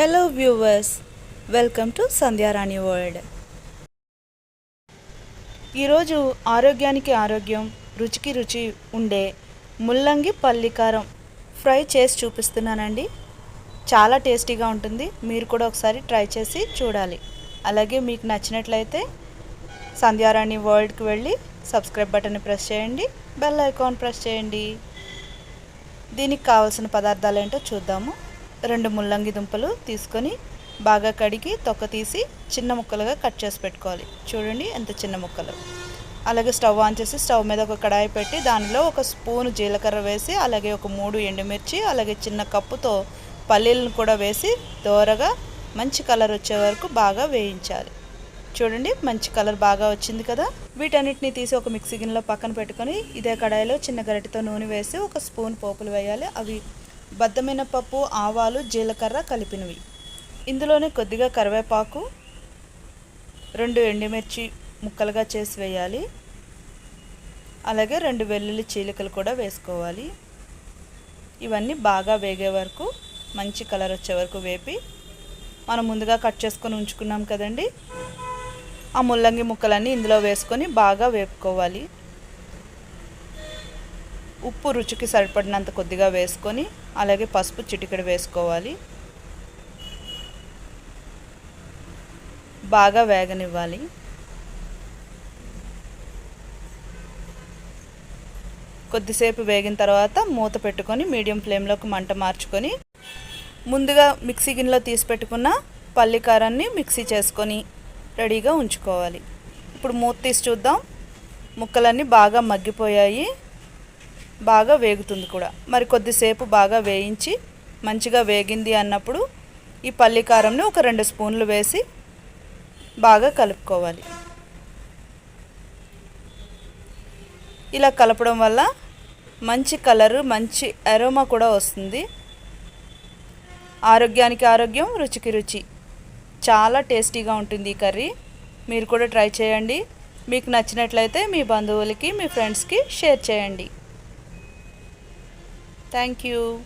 Hello viewers welcome to Sandhyarani world ఈరోజు ఆరోగ్యానికి ఆరోగ్యం రుచికి రుచి ఉండే ముల్లంగి పల్లికారం ఫ్రై చేసి చూపిస్తున్నానండి. చాలా టేస్టీగా ఉంటుంది. మీరు కూడా ఒకసారి ట్రై చేసి చూడాలి. అలాగే మీకు నచ్చినట్లయితే సంధ్యారాణి వరల్డ్కి వెళ్ళి సబ్స్క్రైబ్ బటన్ని ప్రెస్ చేయండి. బెల్ ఐకాన్ ప్రెస్ చేయండి. దీనికి కావాల్సిన పదార్థాలు ఏంటో చూద్దాము. రెండు ముల్లంగి దుంపలు తీసుకొని బాగా కడిగి తొక్క తీసి చిన్న ముక్కలుగా కట్ చేసి పెట్టుకోవాలి. చూడండి ఎంత చిన్న ముక్కలు. అలాగే స్టవ్ ఆన్ చేసి స్టవ్ మీద ఒక కడాయి పెట్టి దానిలో ఒక స్పూన్ జీలకర్ర వేసి అలాగే ఒక మూడు ఎండుమిర్చి అలాగే చిన్న కప్పుతో పల్లీలను కూడా వేసి దోరగా మంచి కలర్ వచ్చే వరకు బాగా వేయించాలి. చూడండి మంచి కలర్ బాగా వచ్చింది కదా. వీటన్నిటిని తీసి ఒక మిక్సీ గిన్నెలో పక్కన పెట్టుకొని ఇదే కడాయిలో చిన్న గరిటతో నూనె వేసి ఒక స్పూన్ పోపులు వేయాలి. అవి బద్దమైన పప్పు ఆవాలు జీలకర్ర కలిపినవి. ఇందులోనే కొద్దిగా కరివేపాకు రెండు ఎండుమిర్చి ముక్కలుగా చేసి వేయాలి. అలాగే రెండు వెల్లుల్లి చీలికలు కూడా వేసుకోవాలి. ఇవన్నీ బాగా వేగే వరకు మంచి కలర్ వచ్చే వరకు వేపి మనం ముందుగా కట్ చేసుకొని ఉంచుకున్నాం కదండి? ఆ ముల్లంగి ముక్కలన్నీ ఇందులో వేసుకొని బాగా వేపుకోవాలి. ఉప్పు రుచికి సరిపడినంత కొద్దిగా వేసుకొని అలాగే పసుపు చిటికెడు వేసుకోవాలి. బాగా వేగనివ్వాలి. కొద్దిసేపు వేగిన తర్వాత మూత పెట్టుకొని మీడియం ఫ్లేమ్లోకి మంట మార్చుకొని ముందుగా మిక్సీ గిన్నెలో తీసి పెట్టుకున్న పల్లికారాన్ని మిక్సీ చేసుకొని రెడీగా ఉంచుకోవాలి. ఇప్పుడు మూత తీసి చూద్దాం. ముక్కలన్నీ బాగా మగ్గిపోయాయి. బాగా వేగుతుంది కూడా. మరి కొద్దిసేపు బాగా వేయించి మంచిగా వేగింది అన్నప్పుడు ఈ పల్లికారంని ఒక రెండు స్పూన్లు వేసి బాగా కలుపుకోవాలి. ఇలా కలపడం వల్ల మంచి కలరు మంచి అరోమా కూడా వస్తుంది. ఆరోగ్యానికి ఆరోగ్యం రుచికి రుచి. చాలా టేస్టీగా ఉంటుంది ఈ కర్రీ. మీరు కూడా ట్రై చేయండి. మీకు నచ్చినట్లయితే మీ బంధువులకి మీ ఫ్రెండ్స్కి షేర్ చేయండి. Thank you.